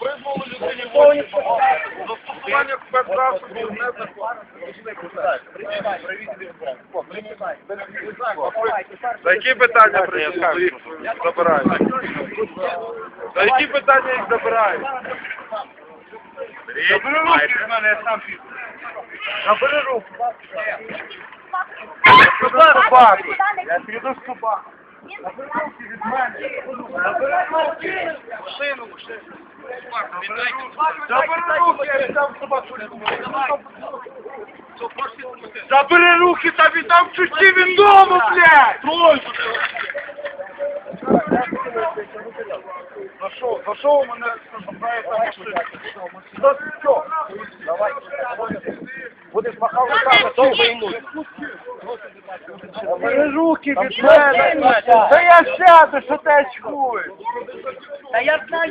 Призму людині можна. Застосування спецзасобів не законно. За які питання прийшли? Їх забирають. За які питання їх забирають? Забери руки з мене, я сам піду. Забери руки. Я піду з собаку. Руки. Машину. Забери руки, віддам собаку. Забери руки та віддам чужі від дому, блядь! Трой! За що? У мене забираєте машину? За що? Давай. Будеш махав руками, довго і. Руки від мене! Та я сяду, що ти очкуєш! Та я знаю.